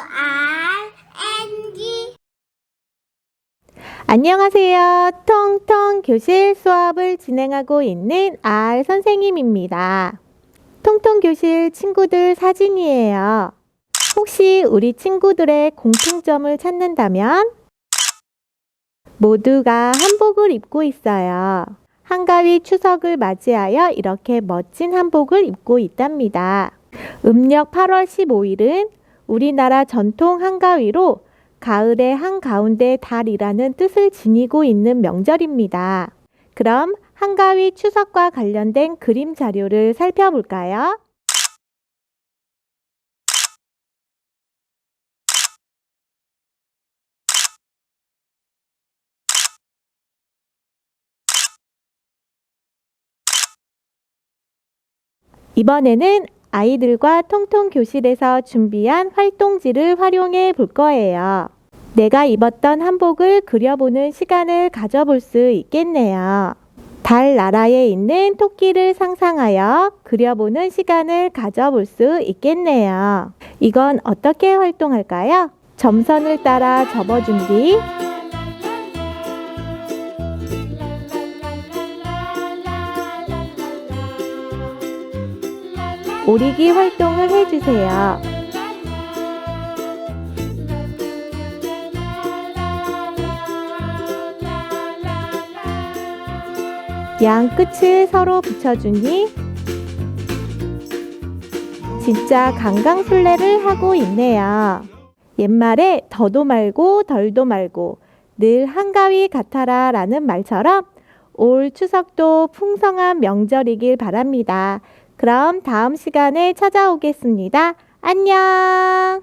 R N G 안녕하세요. 통통 교실 수업을 진행하고 있는 R 선생님입니다. 통통 교실 친구들 사진이에요. 혹시 우리 친구들의 공통점을 찾는다면 모두가 한복을 입고 있어요. 한가위 추석을 맞이하여 이렇게 멋진 한복을 입고 있답니다. 음력 8월 15일은 우리나라 전통 한가위로 가을의 한가운데 달이라는 뜻을 지니고 있는 명절입니다. 그럼 한가위 추석과 관련된 그림 자료를 살펴볼까요? 이번에는 아이들과 통통 교실에서 준비한 활동지를 활용해 볼 거예요. 내가 입었던 한복을 그려보는 시간을 가져볼 수 있겠네요. 달 나라에 있는 토끼를 상상하여 그려보는 시간을 가져볼 수 있겠네요. 이건 어떻게 활동할까요? 점선을 따라 접어준 뒤 오리기 활동을 해주세요. 양 끝을 서로 붙여주니 진짜 강강술래를 하고 있네요. 옛말에 더도 말고 덜도 말고 늘 한가위 같아라 라는 말처럼 올 추석도 풍성한 명절이길 바랍니다. 그럼 다음 시간에 찾아오겠습니다. 안녕!